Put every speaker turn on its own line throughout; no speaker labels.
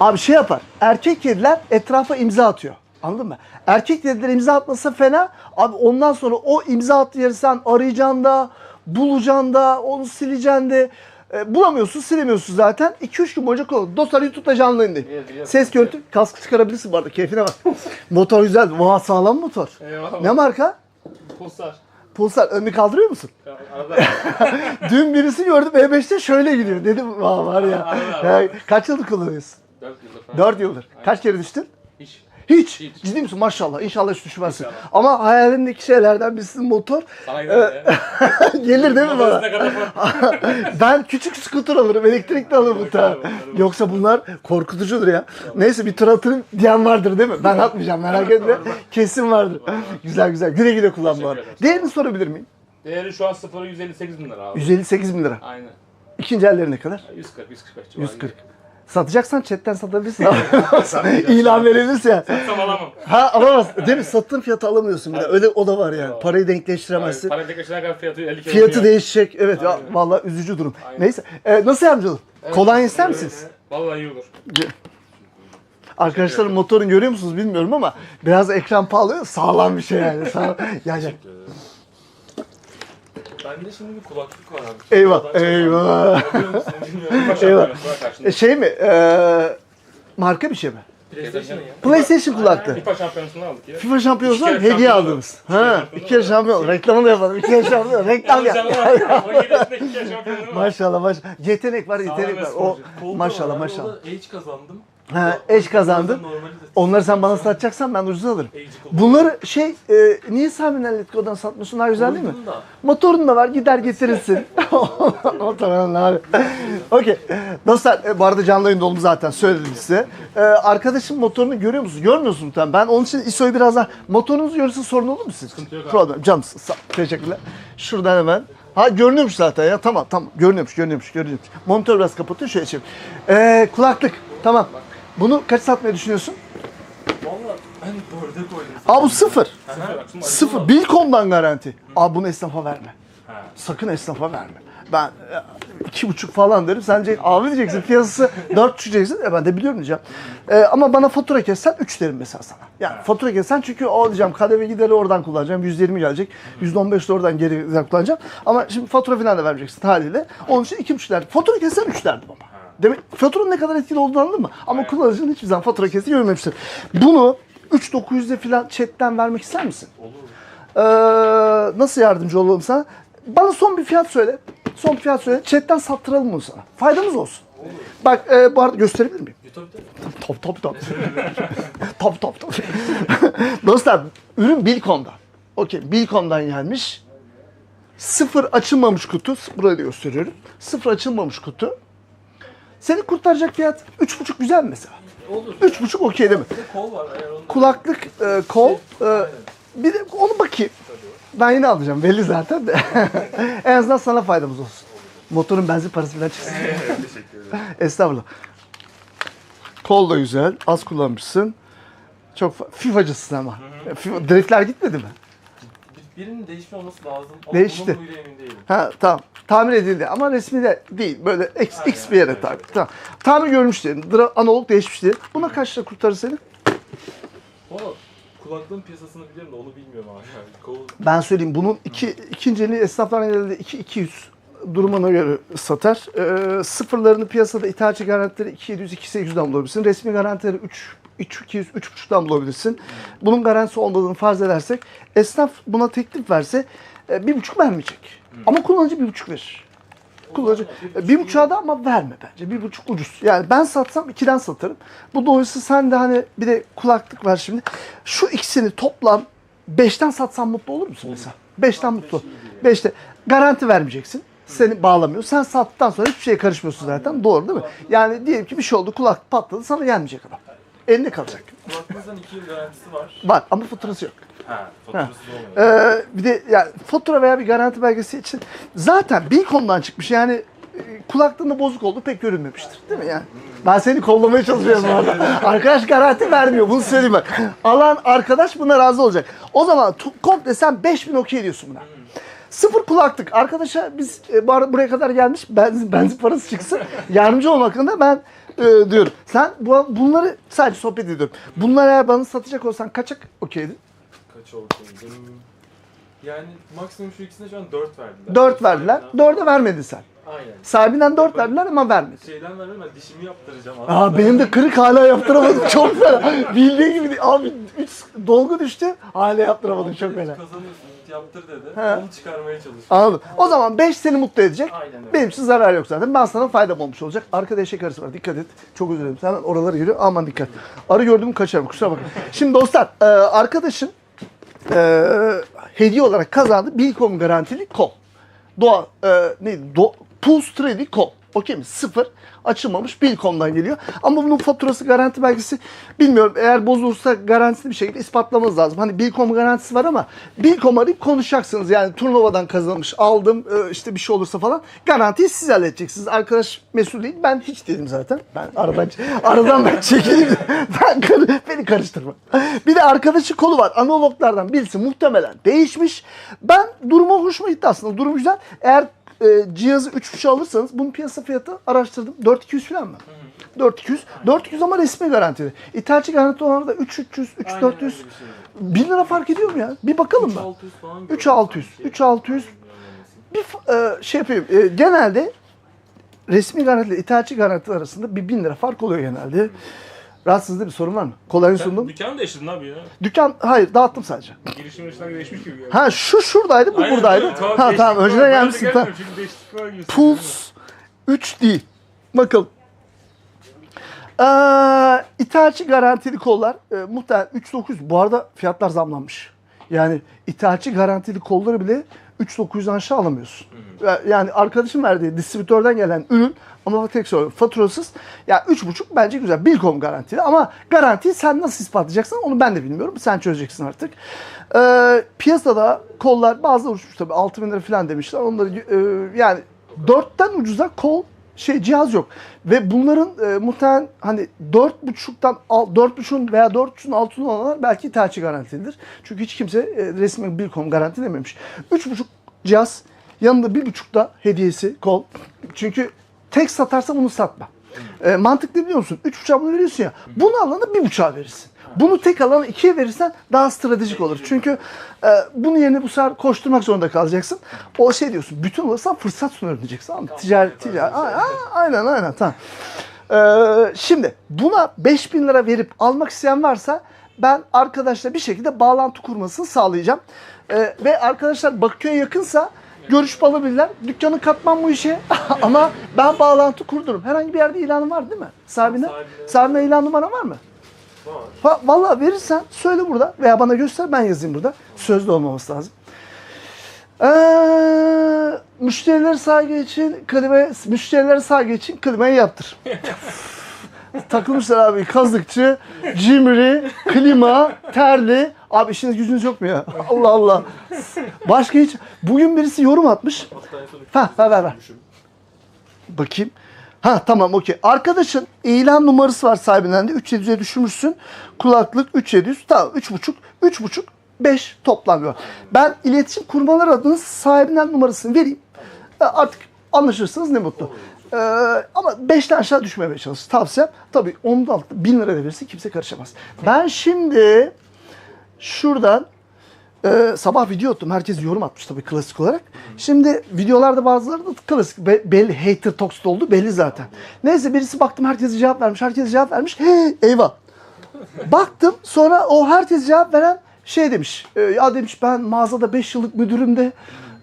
Abi şey yapar. Erkek kediler etrafa imza atıyor. Anladın mı? Erkek kediler imza atmasa fena. Abi ondan sonra o imza attığı yeri sen arayacaksın da, bulacaksın da, onu sileceksin de. E, bulamıyorsun, silemiyorsun zaten. 2-3 gün boyunca kullanın. Dostlar YouTube'da canlı
biliyorum.
Ses görüntü, kaskı çıkarabilirsin bu arada. Keyfine bak. motor güzel. Vaa sağlam motor.
Eyvallah.
Ne marka?
Pulsar.
Pulsar. Önünü kaldırıyor musun? Dün birisi gördüm E5'te şöyle gidiyor. Dedim vah var ya. Kaç yıldır kullanıyorsun?
4 yıldır falan.
4 yıldır. Kaç kere düştün?
Hiç.
Hiç.
Hiç.
Ciddi misin? Maşallah. İnşallah hiç düşmezsin.
İnşallah.
Ama hayalindeki şeylerden birisi motor.
Sana ya.
Gelir değil mi bana? Ben küçük skuter alırım, elektrikli alırım
abi, onları
Yoksa bunlar korkutucudur ya. Neyse bir tur atırım diyen vardır değil mi? Ben atmayacağım merak etme. Kesin vardır. güzel güzel. Güle güle kullan bu arada. Değerini sorabilir miyim?
Değeri şu an 0 158 bin lira abi.
158 bin lira.
Aynen.
İkinci elleri ne kadar?
140 145 civarı.
140. Satacaksan chatten satabilirsin. İlan verebilirsin yani.
Satsam alamam.
Ha alamazsın. Değil mi? Sattığın fiyatı alamıyorsun bir de. Öyle o da var yani.
Yok.
Parayı denkleştiremezsin.
Para tekleşene kadar fiyatı 50 kere
Fiyatı değişecek. Evet ya
Aynen.
vallahi üzücü durum.
Aynen.
Neyse. Ee, nasıl yardımcı olur?
Evet.
Kolonya ister misiniz?
Vallahi iyi olur.
Arkadaşlarım motorunu görüyor musunuz bilmiyorum ama biraz ekran pahalı. Sağlam bir şey yani. Sağ... ya, ya.
Bende şimdi bir kulaklık var abi.
Eyvah,
Oradan
eyvah.
musun bilmiyorum.
Eyvah. E, şey mi? Ee, marka bir şey mi?
PlayStation ya.
PlayStation kulaklığı.
FIFA şampiyonasını aldık ya.
FIFA şampiyonasuna
İki kere
hediye
şampiyon
aldınız.
olduk. İki kere
Ha,
şampiyon
iki kere şampiyon. Reklamını da yapalım. İki kere şampiyon. Reklam yap.
canım var. 17 yaşında iki kere şampiyonluğu var.
Maşallah maşallah. Yetenek var, yetenek var. O maşallah maşallah.
Edge kazandım.
Ha, eş kazandın. Onları sen bana satacaksan ben ucuz alırım. Bunları şey, e, niye Sami Letgo'dan satmıyorsun? Daha güzel değil mi? Motorun da var gider getirirsin. o tamam abi. Okey. Dostlar e, bu arada canlı yayında oldu zaten söyledim size. E, arkadaşım motorunu görüyor musunuz? Görmüyorsunuz muhtemelen. Ben onun için ISO'yu biraz daha... Motorunuzu görürse sorun olur mu sizin?
yok abi.
Problem. Canımsın. Sağ Teşekkürler. Şuradan hemen. Ha görünüyormuş zaten ya. Tamam tamam. Görünüyormuş görünüyormuş görünüyormuş. Monitör biraz kapatıyor. Şöyle çevir. E, kulaklık. Tamam. Bunu kaç satmayı düşünüyorsun?
Valla ben dörde koydum.
Aa bu sıfır.
Sıfır,
Sıfır. Bilkom'dan garanti. Abi bunu esnafa verme.
Ha.
Sakın esnafa verme. Ben e, iki buçuk falan derim. Sen diyeceksin, abi diyeceksin piyasası dört buçuk diyeceksin. E ben de biliyorum diyeceğim. E, ama bana fatura kessen üç derim mesela sana. Yani fatura kessen çünkü o diyeceğim KDV gideri oradan kullanacağım. Yüzde yirmi gelecek. Yüzde on beş de oradan geri kullanacağım. Ama şimdi fatura falan da vereceksin haliyle. Onun için iki buçuk derdim. Fatura kessen üç derdim ama. Demek faturanın ne kadar etkili olduğunu anladın mı? Ama kullanıcının hiçbir zaman fatura kesti görmemiştir. Bunu 3900'de falan chatten vermek ister misin?
Olur.
Ee, nasıl yardımcı olalım sana? Bana son bir fiyat söyle. Son bir fiyat söyle. Chatten sattıralım bunu sana. Faydamız olsun. Bak e, bu arada gösterebilir miyim?
YouTube
Top top top. top top top. Dostlar ürün Bilkom'dan. Okey Bilkom'dan gelmiş. Sıfır açılmamış kutu. Burayı da gösteriyorum. Sıfır açılmamış kutu. Seni kurtaracak fiyat 3,5 güzel mi mesela?
Olur.
3,5 okey değil mi?
Bir de kol var eğer onu
Kulaklık, e, kol. e, bir de onu bakayım. Ben yine alacağım belli zaten de. en azından sana faydamız olsun. Motorun benzin parası falan çıksın.
Teşekkür ederim.
Estağfurullah. Kol da güzel. Az kullanmışsın. Çok fa- FIFA'cısın ama. FIFA, driftler gitmedi mi?
Bir- birinin değişme olması lazım. Ama
Değişti.
bunun buyla emin değilim.
Ha tamam. Tamir edildi ama resmi de değil. Böyle X, X bir yere tabi. Tamam. Tamir görmüş diyelim. Dra- Analog değişmiş diyelim. Buna kaç lira kurtarır seni?
Valla kulaklığın piyasasını biliyorum da onu bilmiyorum abi. Yani kol
Ben söyleyeyim bunun iki, ikinci eli esnaflar genelde 2 200 durumuna göre satar. Ee, sıfırlarını piyasada ithalatçı garantileri 2700 2800'den bulabilirsin. Resmi garantileri 3 3200 3.5'dan bulabilirsin. Bunun garantisi olmadığını farz edersek esnaf buna teklif verse e, bir buçuk vermeyecek. Ama kullanıcı bir buçuk verir. Kullanıcı e, bir buçuğa da ama verme bence. Bir buçuk ucuz. Yani ben satsam ikiden satarım. Bu dolayısıyla sen de hani bir de kulaklık var şimdi. Şu ikisini toplam beşten satsan mutlu olur musun mesela? Beşten mutlu. Beşte. Garanti vermeyeceksin. Seni bağlamıyor. Sen sattıktan sonra hiçbir şeye karışmıyorsun zaten. Doğru değil mi? Yani diyelim ki bir şey oldu kulak patladı sana gelmeyecek adam. Elinde kalacak.
kulaklığınızdan 2 yıl garantisi var.
Var ama faturası yok.
Ha, faturasız olmuyor.
Ee, bir de yani fatura veya bir garanti belgesi için zaten Bilkom'dan çıkmış yani e, kulaklığında bozuk oldu pek görünmemiştir değil mi yani? Ben seni kollamaya çalışıyorum bu arada. Arkadaş garanti vermiyor bunu söyleyeyim bak. Alan arkadaş buna razı olacak. O zaman tu- komple sen 5000 okey diyorsun buna. Sıfır kulaklık. Arkadaşa biz e, buraya kadar gelmiş benzin, benzin parası çıksın. Yardımcı olmak adına ben e, diyorum. Sen bu, bunları sadece sohbet ediyorum. Bunları eğer bana satacak olsan kaçak okeydi.
Kaç oldu? Yani maksimum şu ikisine şu an 4 verdiler.
4 verdiler. 4'e vermedin sen.
Aynen.
Sahibinden 4 verdiler ama vermedin.
Şeyden vermem ben dişimi yaptıracağım
Aa benim de kırık hala yaptıramadım. Çok fena. Bildiğin gibi değil. Abi 3 dolgu düştü. Hala yaptıramadım çok fena.
Kazanıyorsun yaptır dedi.
He.
Onu çıkarmaya çalışıyorum.
Anladım. O zaman 5 seni mutlu edecek.
Aynen öyle.
Benim için zarar yok zaten. Ben sana faydam olmuş olacak. Arkada eşek arısı var. Dikkat et. Çok özür dilerim. Sen oralara giriyor. Aman dikkat. Arı gördüm kaçarım. Kusura bakma. Şimdi dostlar e, arkadaşın e, hediye olarak kazandı. Bilkom garantili kol. Doğa e, neydi? Do, Pulse 3D kol. Okey mi? Sıfır. Açılmamış Bilkom'dan geliyor. Ama bunun faturası garanti belgesi bilmiyorum. Eğer bozulursa garantili bir şekilde ispatlamanız lazım. Hani Bilkom garantisi var ama Bilkom arayıp konuşacaksınız. Yani turnuvadan kazanmış aldım e, işte bir şey olursa falan. Garantiyi siz halledeceksiniz. Arkadaş mesul değil. Ben hiç dedim zaten. Ben aradan, aradan ben çekileyim. Ben, beni karıştırma. Bir de arkadaşı kolu var. Analoglardan birisi muhtemelen değişmiş. Ben duruma hoşuma gitti aslında. Durum güzel. Eğer e, cihazı 3 kişi alırsanız bunun piyasa fiyatı araştırdım. 4200 falan mı? 4200. 4200 ama resmi garantili. İthalci garanti olanı da 3300, 3400. 1000 lira fark ediyor mu ya? Bir bakalım mı?
3600 falan.
3600. 3600. Bir e, şey yapayım. E, genelde resmi garanti ile ithalci garanti arasında bir 1000 lira fark oluyor genelde. Rahatsız değil mi? Sorun var mı? Kolayını
Sen
sundum.
dükkanı değiştirdin abi ya.
Dükkan hayır dağıttım sadece.
Girişim içinden değişmiş gibi. ya.
Ha şu şuradaydı bu
Aynen,
buradaydı.
evet,
Ha tamam önceden gelmişsin. Tamam. Puls 3 değil. Bakalım. Ee, ithalci garantili kollar e, muhtemelen 3900. Bu arada fiyatlar zamlanmış. Yani ithalci garantili kolları bile 3900'den aşağı alamıyorsun. Ya- Yani arkadaşım verdiği distribütörden gelen ürün ama tek soru faturasız. Ya 3,5 bence güzel. Bilkom garantili ama garantiyi sen nasıl ispatlayacaksın onu ben de bilmiyorum. Sen çözeceksin artık. Ee, piyasada kollar bazıları uçmuş tabii 6000 lira falan demişler. Onları e, yani 4'ten ucuza kol şey cihaz yok. Ve bunların e, muhtemelen hani 4.5'tan al- 4.5'un veya 4.5'un altında olanlar belki ithacı garantilidir. Çünkü hiç kimse e, resmi Bilkom garanti dememiş. 3.5 cihaz yanında 1.5 da hediyesi kol. Çünkü tek satarsa bunu satma. E, mantıklı biliyor musun? 3.5'a bunu veriyorsun ya. Bunu alana 1.5'a verirsin. Bunu tek alana ikiye verirsen daha stratejik olur. Çünkü e, bunun yerine bu sefer koşturmak zorunda kalacaksın. O şey diyorsun, bütün olursa fırsat sunuyorum diyeceksin. Tamam mı? Ticaret, ticaret. Aynen aynen tamam. E, şimdi buna 5000 lira verip almak isteyen varsa ben arkadaşla bir şekilde bağlantı kurmasını sağlayacağım. E, ve arkadaşlar Bakü'ye yakınsa görüşüp alabilirler. Dükkanı katmam bu işe ama ben bağlantı kurdurum. Herhangi bir yerde ilanı var değil mi? Sahibine.
Sahibine.
Sahibine ilan numara var mı?
Var.
Va- Vallahi verirsen söyle burada veya bana göster ben yazayım burada. Sözlü olmaması lazım. Ee, müşteriler saygı için klima, müşteriler saygı için klimayı yaptır. Takılmışlar abi kazıkçı, cimri, klima, terli. Abi işiniz gücünüz yok mu ya? Allah Allah. Başka hiç. Bugün birisi yorum atmış. Ha, ver, ver, ver. Bakayım. Ha tamam okey. Arkadaşın ilan numarası var sahibinden de 3700'e düşürmüşsün. Kulaklık 3700. Tamam 3.5 3.5 5 toplanıyor. Ben iletişim kurmalar adına sahibinden numarasını vereyim. E, Artık anlaşırsınız ne mutlu. Ee, ama 5'ten aşağı düşmemeye çalış. Tavsiyem tabii onun da altında 1000 lira verirse kimse karışamaz. Ben şimdi şuradan ee, sabah video attım. Herkes yorum atmış tabii klasik olarak. Şimdi videolarda bazıları da klasik be- belli hater toxic oldu belli zaten. Neyse birisi baktım herkese cevap vermiş. Herkese cevap vermiş. He, eyvah. Baktım sonra o herkese cevap veren şey demiş. e, ya demiş ben mağazada 5 yıllık müdürüm de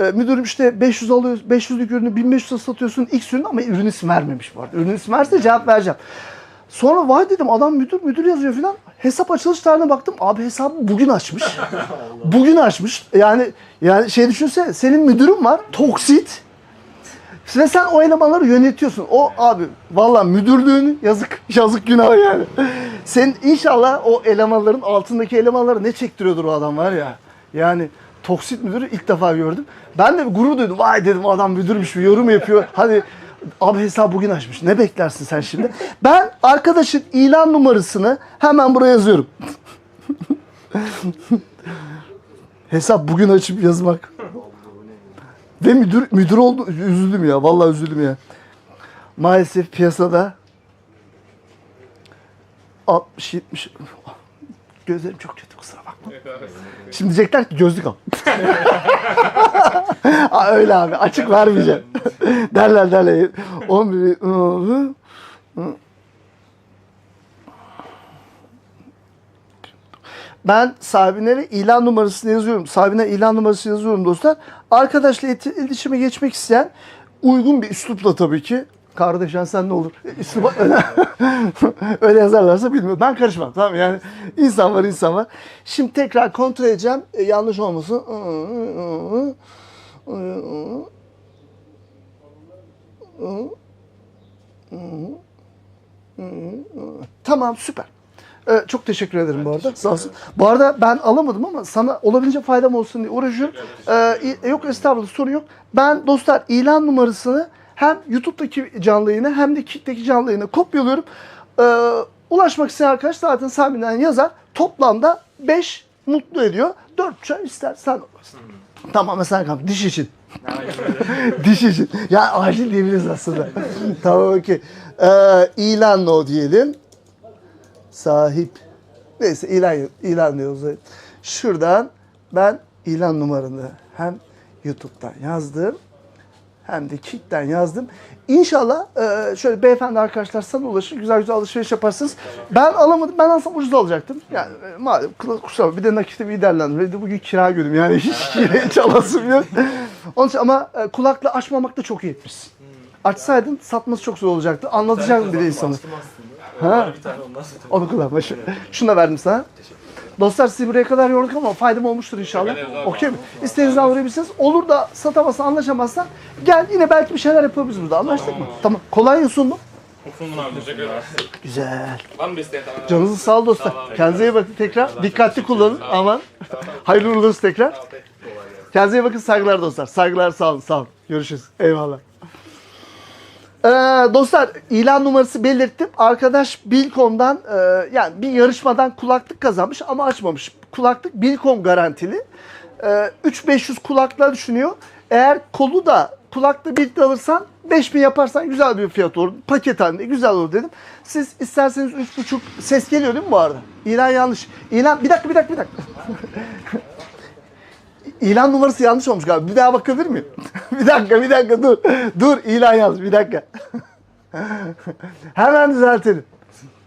e, müdürüm işte 500 alıyor 500'lük ürünü 1500'e satıyorsun X ürünü ama ürün ismi vermemiş bu arada. Ürün ismi verse cevap vereceğim. Sonra vay dedim adam müdür müdür yazıyor filan. Hesap açılış tarihine baktım. Abi hesabı bugün açmış. bugün açmış. Yani yani şey düşünsene senin müdürün var. Toksit. Ve sen o elemanları yönetiyorsun. O abi valla müdürlüğün yazık yazık günah yani. Sen inşallah o elemanların altındaki elemanları ne çektiriyordur o adam var ya. Yani toksit müdürü ilk defa gördüm. Ben de gurur duydum. Vay dedim adam müdürmüş bir yorum yapıyor. Hadi abi hesap bugün açmış. Ne beklersin sen şimdi? Ben arkadaşın ilan numarasını hemen buraya yazıyorum. hesap bugün açıp yazmak. Ve müdür müdür oldu üzüldüm ya. Vallahi üzüldüm ya. Maalesef piyasada 60 70 Gözlerim çok kötü kusura bakma. Şimdi diyecekler ki gözlük al. Öyle abi açık vermeyeceğim. derler derler. 11 ıı, Ben sahibinlere ilan numarasını yazıyorum. Sahibine ilan numarası yazıyorum dostlar. Arkadaşla eti- iletişime geçmek isteyen uygun bir üslupla tabii ki. Kardeşen sen ne olur? Üsluba öyle yazarlarsa bilmiyorum. Ben karışmam tamam yani insan var insan var. Şimdi tekrar kontrol edeceğim. E, yanlış olmasın. Tamam süper. Ee, çok teşekkür ederim bu arada. Sağ olsun. Bu arada ben alamadım ama sana olabildiğince faydam olsun diye uğraşıyorum. Ee, yok estağfurullah sorun yok. Ben dostlar ilan numarasını hem YouTube'daki canlı yayına hem de Kick'teki canlı yayına kopyalıyorum. Ee, ulaşmak isteyen arkadaş zaten sahibinden yazar. Toplamda 5 mutlu ediyor. 4 çay ister sen olursun. Tamam mesela kanka diş için. diş için. Ya acil diyebiliriz aslında. tamam okey. Ee, ilan no diyelim sahip. Neyse ilan, ilan diyoruz. Şuradan ben ilan numaranı hem YouTube'dan yazdım hem de Kick'ten yazdım. İnşallah e, şöyle beyefendi arkadaşlar sana ulaşır, güzel güzel alışveriş yaparsınız. Ben alamadım, ben alsam ucuz alacaktım. Yani e, malum kula- kusura bakma, bir de nakite bir değerlendim. Bir de bugün kira günüm yani hiç, hiç alasım yok. Onun için ama e, kulakla açmamak da çok iyi etmişsin. Açsaydın satması çok zor olacaktı. Anlatacaktım bir de insanı.
Aslında.
Ha.
Bir tane ondan satayım.
Onu kullan başı. Şunu da verdim sana. Dostlar sizi buraya kadar yorduk ama faydam olmuştur inşallah. Okey mi? İstediğinizden uğrayabilirsiniz. Olur da satamazsan, anlaşamazsan gel yine belki bir şeyler yapabiliriz burada. Anlaştık mı? Tamam. Kolay gelsin mu?
Ufundun abi teşekkür ederim.
Güzel.
Bir tamam?
Canınızı sağ ol dostlar. Kendinize iyi bakın tekrar. Dikkatli kullanın. Aman. Hayırlı uğurlu tekrar. Kendinize iyi bakın. Saygılar dostlar. Saygılar sağ olun. Sağ olun. Görüşürüz. Eyvallah. Ee, dostlar ilan numarası belirttim. Arkadaş Bilkom'dan e, yani bir yarışmadan kulaklık kazanmış ama açmamış. Kulaklık Bilkom garantili. Ee, 3500 kulaklığa düşünüyor. Eğer kolu da kulakla birlikte alırsan 5000 yaparsan güzel bir fiyat olur. Paket halinde güzel olur dedim. Siz isterseniz 3,5 ses geliyor değil mi bu arada? İlan yanlış. İlan bir dakika bir dakika bir dakika. İlan numarası yanlış olmuş galiba. Bir daha bakabilir miyim? bir dakika, bir dakika dur. Dur, ilan yanlış. Bir dakika. Hemen düzeltelim.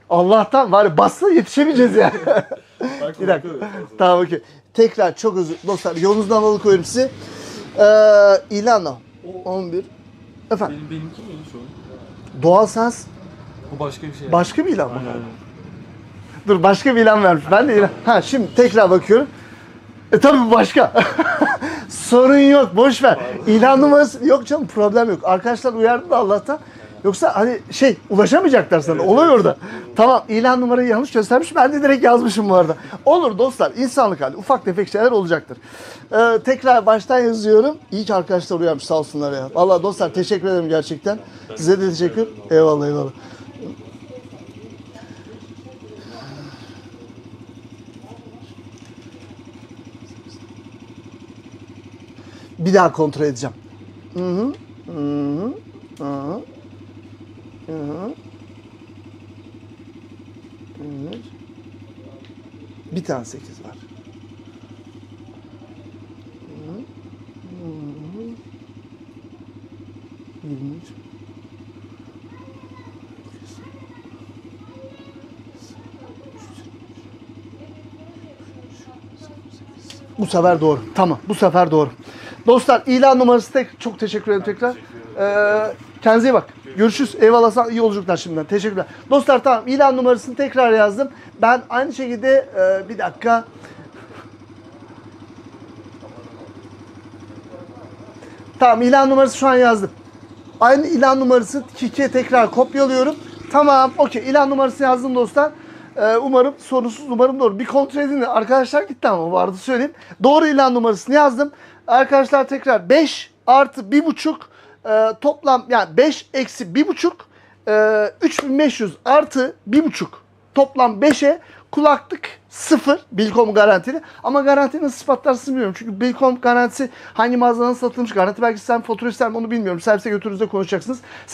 Allah'tan var ya bassa yetişemeyeceğiz yani. bir dakika. Tamam okey. Tekrar çok özür Dostlar yolunuzdan alıkoyuyorum sizi. Ee, ilanla. 11. Efendim.
Benim, benimki miydi şu an?
Doğal sens
Bu başka bir şey.
başka bir ilan mı? Dur başka bir ilan vermiş. Ben de ilan. Ha şimdi tekrar bakıyorum. E tabii başka. Sorun yok. Boş ver. İlan numarası yok canım problem yok. Arkadaşlar uyardı da Allah'tan. Yoksa hani şey ulaşamayacaklar sana. Olay orada. Tamam ilan numarayı yanlış göstermiş. Ben de direkt yazmışım bu arada. Olur dostlar. insanlık hali. Ufak tefek şeyler olacaktır. Ee, tekrar baştan yazıyorum. İyi ki arkadaşlar uyarmış sağ olsunlar ya. Vallahi dostlar teşekkür ederim gerçekten. Size de teşekkür. Eyvallah eyvallah. Bir daha kontrol edeceğim. Hı hı. Hı hı. Hı hı. Hı hı. Bir tane 8 var. 23. Bu sefer doğru. Tamam. Bu sefer doğru. Dostlar ilan numarası tek çok teşekkür ederim tekrar. Ee, kendinize iyi bak. Görüşürüz. Eyvallah sağ iyi yolculuklar şimdiden. Teşekkürler. Dostlar tamam ilan numarasını tekrar yazdım. Ben aynı şekilde e, bir dakika Tamam ilan numarası şu an yazdım. Aynı ilan numarası Kik'e tekrar kopyalıyorum. Tamam okey ilan numarası yazdım dostlar. Ee, umarım sorunsuz umarım doğru. Bir kontrol edin de arkadaşlar gitti ama vardı söyleyeyim. Doğru ilan numarasını yazdım. Arkadaşlar tekrar 5 artı 1,5 e, toplam yani 5 eksi 1,5 e, 3500 artı 1,5 toplam 5'e kulaklık 0 Bilkom garantili. Ama garanti nasıl ispatlarsınız bilmiyorum. Çünkü Bilkom garantisi hangi mağazadan satılmış garanti belki sen fatura ister mi onu bilmiyorum. Servise götürünüzde konuşacaksınız. Sen